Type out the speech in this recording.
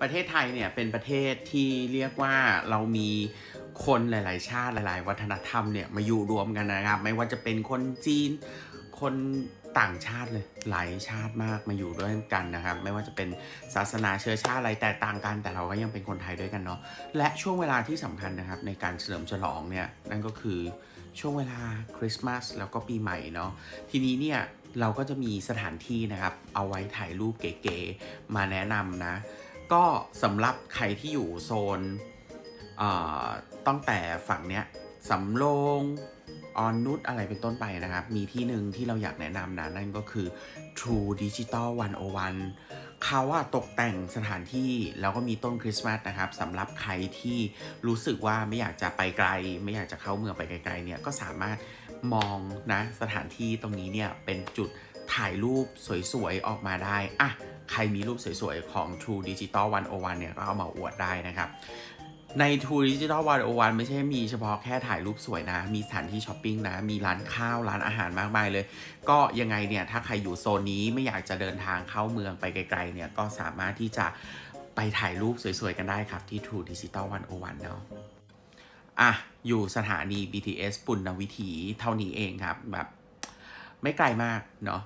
ประเทศไทยเนี่ยเป็นประเทศที่เรียกว่าเรามีคนหลาย ๆ ชาติหลาย ๆ วัฒนธรรมเนี่ยมาอยู่รวมกันนะครับ ไม่ว่าจะเป็นคนจีน คนต่างชาติเลยหลายชาติมากมาอยู่ด้วยกันนะครับ ไม่ว่าจะเป็นศาสนาเชื้อชาติอะไรแตกต่างกัน แต่เราก็ยังเป็นคนไทยด้วยกันเนาะและช่วงเวลาที่สำคัญนะครับ ในการเฉลิมฉลองเนี่ยนั่นก็คือช่วงเวลาคริสต์มาสแล้วก็ปีใหม่เนาะทีนี้เนี่ยเราก็จะมีสถานที่นะครับ เอาไว้ถ่ายรูปเก๋ๆมาแนะนำนะ ก็สำหรับใครที่อยู่โซนตั้งแต่ฝั่งเนี้ยสำโรงออนนุชอะไรเป็นต้นไปนะครับ มีที่หนึ่งที่เราอยากแนะนำนะนั่นก็คือ True Digital 101เขาอะตกแต่งสถานที่แล้วก็มีต้นคริสต์มาสนะครับสำหรับใครที่รู้สึกว่าไม่อยากจะไปไกล ไม่อยากจะเข้าเมืองไปไกลๆเนี่ยก็สามารถมองนะสถานที่ตรงนี้เนี่ยเป็นจุดถ่ายรูปสวยๆออกมาได้อะ ใครมีรูปสวยๆ ของ True Digital 101 เนี่ย ก็เอามาอวดได้นะครับ ใน True Digital 101 ไม่ใช่มีเฉพาะแค่ถ่ายรูปสวยนะ มีสถานที่ช้อปปิ้งนะ มีร้านข้าว ร้านอาหารมากมายเลย ก็ยังไงเนี่ย ถ้าใครอยู่โซนนี้ไม่อยากจะเดินทางเข้าเมืองไปไกลๆเนี่ย ก็สามารถที่จะไปถ่ายรูปสวยๆ กันได้ครับที่ True Digital 101 เนาะอะ อยู่สถานี BTS ปุณณวิถีเท่านี้เองครับแบบไม่ไกลมากเนาะ